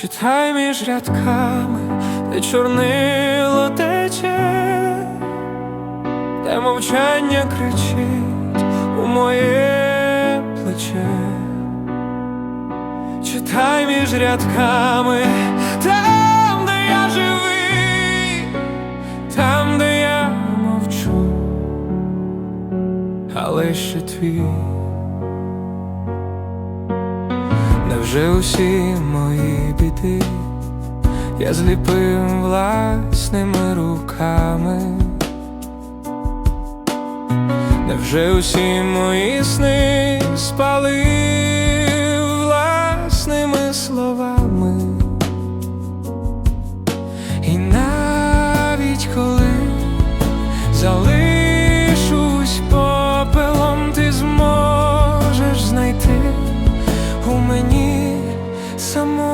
Читай між рядками, де чорнило тече, де мовчання кричить у моє плече. Читай між рядками, там, де я живий, там, де я мовчу, але ще твій. Невже усі мої біди я зліпив власними руками? Невже усі мої сни спалив власними словами? Само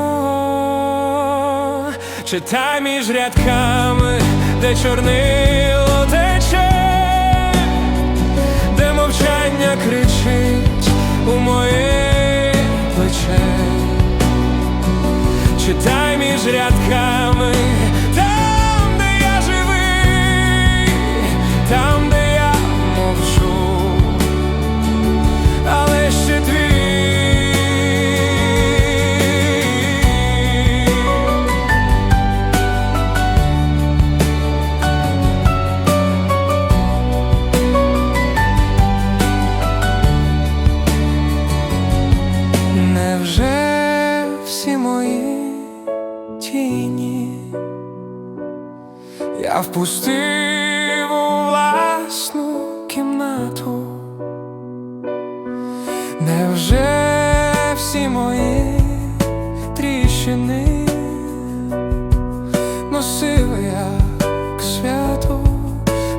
читай між рядками, де чорнило тече, де мовчання кричить у моє плече. Читай між рядками, тіні я впустив у власну кімнату? Невже всі мої тріщини носив як свято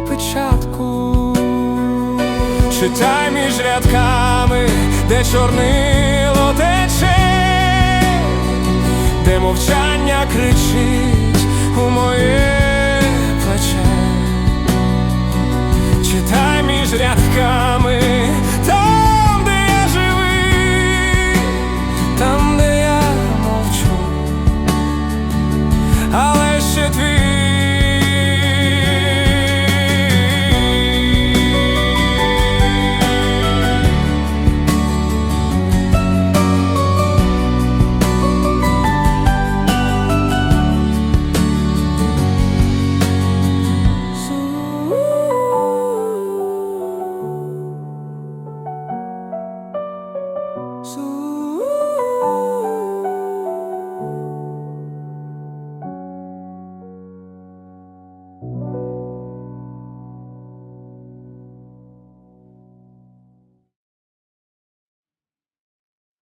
печатку? Читай між рядками, де чорнило Мовчання кричить у моє плече, читай між рядками.